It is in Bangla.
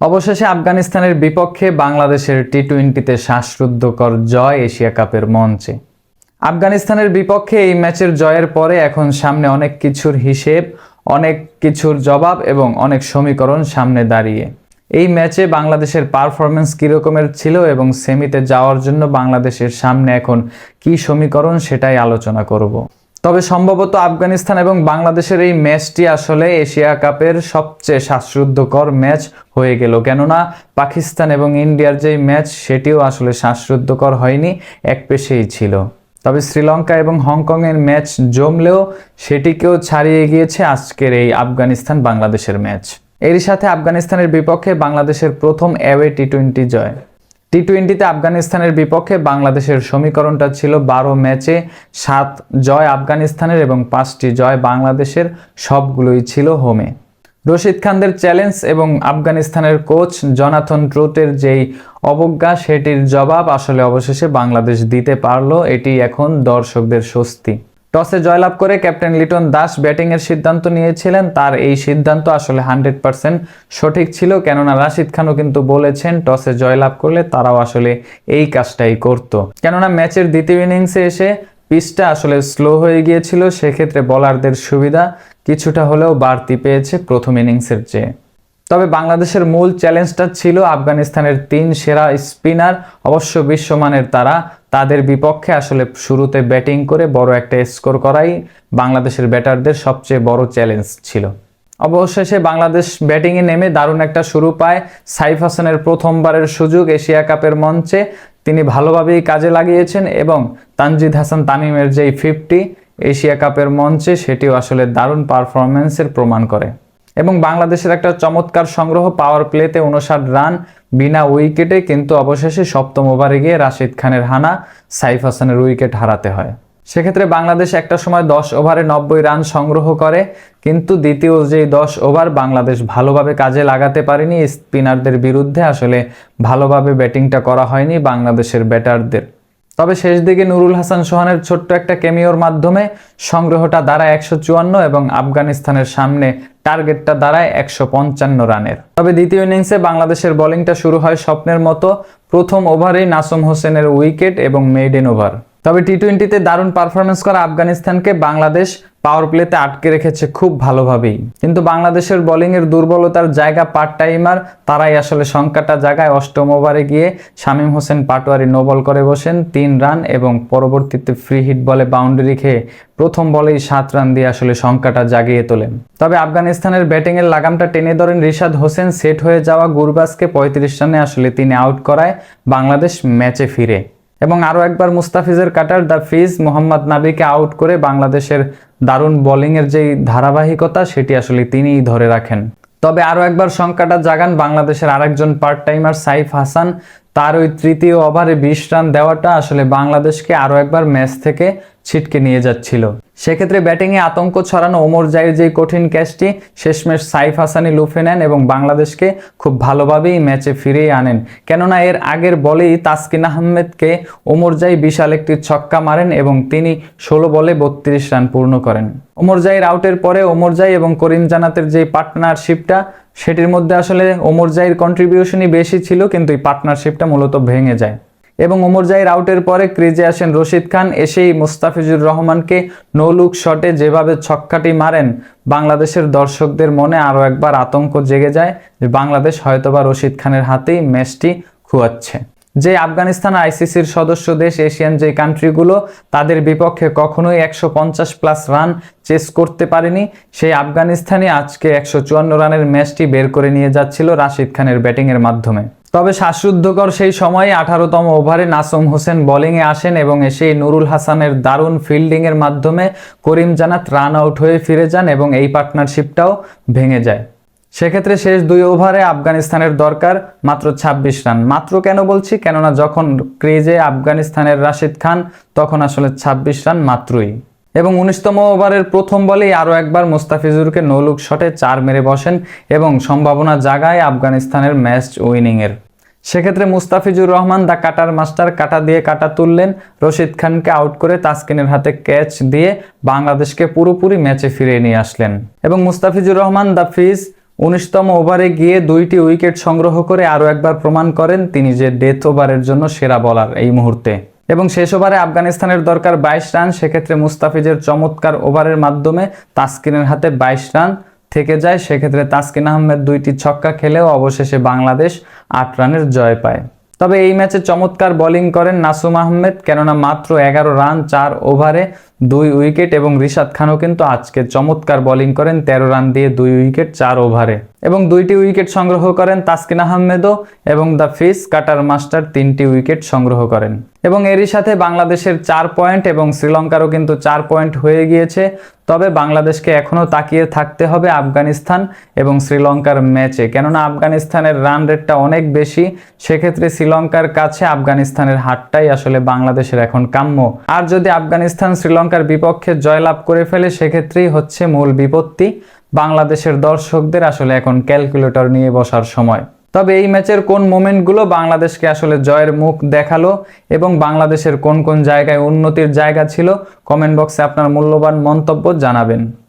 অবশেষে আফগানিস্তানের বিপক্ষে বাংলাদেশের টি টোয়েন্টিতে শ্বাসরুদ্ধকর জয় এশিয়া কাপের মঞ্চে। আফগানিস্তানের বিপক্ষে এই ম্যাচের জয়ের পরে এখন সামনে অনেক কিছুর হিসেব, অনেক কিছুর জবাব এবং অনেক সমীকরণ সামনে দাঁড়িয়ে। এই ম্যাচে বাংলাদেশের পারফরমেন্স কীরকমের ছিল এবং সেমিতে যাওয়ার জন্য বাংলাদেশের সামনে এখন কি সমীকরণ সেটাই আলোচনা করব। তবে সম্ভবত আফগানিস্তান এবং বাংলাদেশের এই ম্যাচটি আসলে এশিয়া কাপের সবচেয়ে শ্বাসরুদ্ধকর ম্যাচ হয়ে গেল। কেননা পাকিস্তান এবং ইন্ডিয়ার যে ম্যাচ, সেটিও আসলে শ্বাসরুদ্ধকর হয়নি, এক পেশেই ছিল। তবে শ্রীলঙ্কা এবং হংকংয়ের ম্যাচ জমলেও সেটিকেও ছাড়িয়ে গিয়েছে আজকের এই আফগানিস্তান বাংলাদেশের ম্যাচ। এরই সাথে আফগানিস্তানের বিপক্ষে বাংলাদেশের প্রথম অ্যাওয়ে টি টোয়েন্টি জয়। টি টোয়েন্টিতে আফগানিস্তানের বিপক্ষে বাংলাদেশের সমীকরণটা ছিল বারো ম্যাচে সাত জয় আফগানিস্তানের এবং পাঁচটি জয় বাংলাদেশের, সবগুলোই ছিল হোমে। রশিদ খানদের চ্যালেঞ্জ এবং আফগানিস্তানের কোচ জনাথন ট্রোটের যেই অবজ্ঞা, সেটির জবাব আসলে অবশেষে বাংলাদেশ দিতে পারল, এটি এখন দর্শকদের স্বস্তি। টসে জয়লাভ করে ক্যাপ্টেন লিটন দাস ব্যাটিংয়ের সিদ্ধান্ত নিয়েছিলেন। তার এই সিদ্ধান্ত আসলে হান্ড্রেড পার্সেন্ট সঠিক ছিল। কেননা রাশিদ খানও কিন্তু বলেছেন, টসে জয়লাভ করলে তারাও আসলে এই কাজটাই করত। কেননা ম্যাচের দ্বিতীয় ইনিংসে এসে পিচটা আসলে স্লো হয়ে গিয়েছিল, সেক্ষেত্রে বলারদের সুবিধা কিছুটা হলেও বাড়তি পেয়েছে প্রথম ইনিংসের চেয়ে। তবে বাংলাদেশের মূল চ্যালেঞ্জটা ছিল আফগানিস্তানের তিন সেরা স্পিনার। অবশ্য বিশ্বমানের তারা তাদের বিপক্ষে আসলে শুরুতে ব্যাটিং করে বড় একটা স্কোর করাই বাংলাদেশের ব্যাটারদের সবচেয়ে বড় চ্যালেঞ্জ ছিল। অবশেষে বাংলাদেশ ব্যাটিংয়ে নেমে দারুণ একটা শুরু পায় সাইফ হাসানের প্রথমবারের সুযোগ এশিয়া কাপের মঞ্চে। তিনি ভালোভাবেই কাজে লাগিয়েছেন এবং তানজিদ হাসান তামিমের যেই ফিফটি এশিয়া কাপের মঞ্চে সেটিও আসলে দারুণ পারফরমেন্সের প্রমাণ করে। এবং বাংলাদেশের একটা চমৎকার সংগ্রহ পাওয়ার প্লেতে উনষাট রান বিনা উইকেটে কিন্তু অবশেষে সপ্তম ওভারে গিয়ে রাশিদ খানের হানা সাইফ হাসানের উইকেট হারাতে হয়। সেক্ষেত্রে বাংলাদেশ একটা সময় দশ ওভারে নব্বই রান সংগ্রহ করে, কিন্তু দ্বিতীয় যেই দশ ওভার বাংলাদেশ ভালোভাবে কাজে লাগাতে পারেনি স্পিনারদের বিরুদ্ধে আসলে ভালোভাবে ব্যাটিংটা করা হয়নি বাংলাদেশের ব্যাটারদের তবে শেষ দিকে নুরুল হাসান সোহানের ছোট্ট একটা কেমিওর মাধ্যমে সংগ্রহটা দাঁড়ায় একশো চুয়ান্ন এবং আফগানিস্তানের সামনে টার্গেটটা দাঁড়ায় একশো পঞ্চান্ন রানের। তবে দ্বিতীয় ইনিংসে বাংলাদেশের বোলিংটা শুরু হয় স্বপ্নের মতো। প্রথম ওভারেই নাসুম হোসেনের উইকেট এবং মেইডেন ওভার। তবে টি টোয়েন্টিতে দারুণ পারফরমেন্স করা আফগানিস্তানকে বাংলাদেশ পাওয়ার প্লেতে আটকে রেখেছে খুব ভালোভাবেই। কিন্তু বাংলাদেশের বোলিংয়ের দুর্বলতার জায়গা পার্ট টাইমার তারাই আসলে সংখ্যাটা জায়গায় অষ্টম ওভারে গিয়ে শামীম হোসেন পাটোয়ারি নো বল করে বসেন, তিন রান এবং পরবর্তীতে ফ্রি হিট বলে বাউন্ডারি খেয়ে প্রথম বলেই সাত রান দিয়ে আসলে সংখ্যাটা জাগিয়ে তোলেন। তবে আফগানিস্তানের ব্যাটিংয়ের লাগামটা টেনে ধরেন রিশাদ হোসেন সেট হয়ে যাওয়া গুরবাজকে পঁয়ত্রিশ রানে আসলে তিনি আউট করায় বাংলাদেশ ম্যাচে ফিরে। এবং আরও একবার মুস্তাফিজের কাটার দ্য ফিজ, মোহাম্মদ নাবিকে আউট করে বাংলাদেশের দারুণ বোলিংয়ের যেই ধারাবাহিকতা, সেটি আসলে তিনিই ধরে রাখেন। তবে আরও একবার শঙ্কাটা জাগান বাংলাদেশের আরেকজন পার্ট টাইমার সাইফ হাসান তার ওই তৃতীয় ওভারে বিশ রান দেওয়াটা আসলে বাংলাদেশকে আরও একবার ম্যাচ থেকে ছিটকে নিয়ে যাচ্ছিল। সেক্ষেত্রে ব্যাটিংয়ে আতঙ্ক ছড়ানো ওমর জাইর যে কঠিন ক্যাচটি শেষমেশ সাইফ হাসানি লুফে নেন এবং বাংলাদেশকে খুব ভালোভাবেই ম্যাচে ফিরিয়ে আনেন। কেননা এর আগের বলেই তাসকিন আহমেদকে ওমর জাই বিশাল একটি ছক্কা মারেন এবং তিনি ষোলো বলে বত্রিশ রান পূর্ণ করেন। ওমর জাইর আউটের পরে ওমর জাই এবং করিম জানাতের যে পার্টনারশিপটা সেটির মধ্যে আসলে ওমর জাইর কন্ট্রিবিউশনই বেশি ছিল, কিন্তু এই পার্টনারশিপটা মূলত ভেঙে যায়। এবং ওমর জাহির আউটের পরে ক্রিজে আসেন রশিদ খান, এসেই মুস্তাফিজুর রহমানকে নো লুক শটে যেভাবে ছক্কাটি মারেন, বাংলাদেশের দর্শকদের মনে আরও একবার আতঙ্ক জেগে যায় যে বাংলাদেশ হয়তোবা রশিদ খানের হাতেই ম্যাচটি খুয়াচ্ছে। যে আফগানিস্তান আইসিসির সদস্য দেশ এশিয়ান যে কান্ট্রিগুলো, তাদের বিপক্ষে কখনোই একশো পঞ্চাশ প্লাস রান চেস করতে পারেনি। সেই আফগানিস্তানই আজকে একশো চুয়ান্ন রানের ম্যাচটি বের করে নিয়ে যাচ্ছিল রাশিদ খানের ব্যাটিংয়ের মাধ্যমে। তবে শ্বাসরুদ্ধকর সেই সময়ে আঠারোতম ওভারে নাসুম হোসেন বোলিংয়ে আসেন এবং এসেই নুরুল হাসানের দারুণ ফিল্ডিংয়ের মাধ্যমে করিম জানাত রান আউট হয়ে ফিরে যান এবং এই পার্টনারশিপটাও ভেঙে যায়। সেক্ষেত্রে শেষ দুই ওভারে আফগানিস্তানের দরকার মাত্র ২৬ রান। মাত্র কেন বলছি? কেননা যখন ক্রিজে আফগানিস্তানের রাশিদ খান, তখন আসলে ২৬ রান মাত্রই। এবং উনিশতম ওভারের প্রথম বলেই আরও একবার মুস্তাফিজুরকে নৌলুক শটে চার মেরে বসেন এবং সম্ভাবনা জাগায় আফগানিস্তানের ম্যাচ উইনিংয়ের। সেক্ষেত্রে Mustafizur Rahman the cutter master কাটা দিয়ে কাটা তুললেন। রশিদ খানকে আউট করে তাসকিনের হাতে ক্যাচ দিয়ে বাংলাদেশকে পুরোপুরি ম্যাচে ফিরিয়ে নিয়ে আসলেন। এবং মুস্তাফিজুর রহমান দা ফিজ উনিশতম ওভারে গিয়ে দুইটি উইকেট সংগ্রহ করে আরও একবার প্রমাণ করেন তিনি যে ডেথ ওভারের জন্য সেরা বলার এই মুহূর্তে। এবং শেষ ওভারে আফগানিস্তানের দরকার বাইশ রান, সেক্ষেত্রে মুস্তাফিজের চমৎকার ওভারের মাধ্যমে তাসকিনের হাতে বাইশ রান থেকে যায়। সেক্ষেত্রে তাসকিন আহমেদ দুইটি ছক্কা খেলেও অবশেষে বাংলাদেশ আট রানের জয় পায়। তবে এই ম্যাচে চমৎকার বোলিং করেন নাসুম আহমেদ, কেননা মাত্র এগারো রান, চার ওভারে দুই উইকেট এবং রিশাদ খানও কিন্তু আজকে চমৎকার বোলিং করেন, তেরো রান দিয়ে দুই উইকেট, চার ওভারে। এবং দুইটি উইকেট সংগ্রহ করেন তাসকিন আহমেদও এবং দ্য ফিস কাটার মাস্টার তিনটি উইকেট সংগ্রহ করেন। এবং এরই সাথে বাংলাদেশের চার পয়েন্ট এবং শ্রীলঙ্কারও কিন্তু চার পয়েন্ট হয়ে গিয়েছে। তবে বাংলাদেশকে এখনও তাকিয়ে থাকতে হবে আফগানিস্তান এবং শ্রীলঙ্কার ম্যাচে। কেননা আফগানিস্তানের রান রেটটা অনেক বেশি, সেক্ষেত্রে শ্রীলঙ্কার কাছে আফগানিস্তানের হারটাই আসলে বাংলাদেশের এখন কাম্য। আর যদি আফগানিস্তান শ্রীলঙ্কার বিপক্ষে জয়লাভ করে ফেলে, সেক্ষেত্রেই হচ্ছে মূল বিপত্তি। বাংলাদেশের দর্শকদের আসলে এখন ক্যালকুলেটর নিয়ে বসার সময়। তবে এই ম্যাচের কোন মোমেন্টগুলো বাংলাদেশকে আসলে জয়ের মুখ দেখাল এবং বাংলাদেশের কোন কোন জায়গায় উন্নতির জায়গা ছিল, কমেন্ট বক্সে আপনার মূল্যবান মন্তব্য জানাবেন।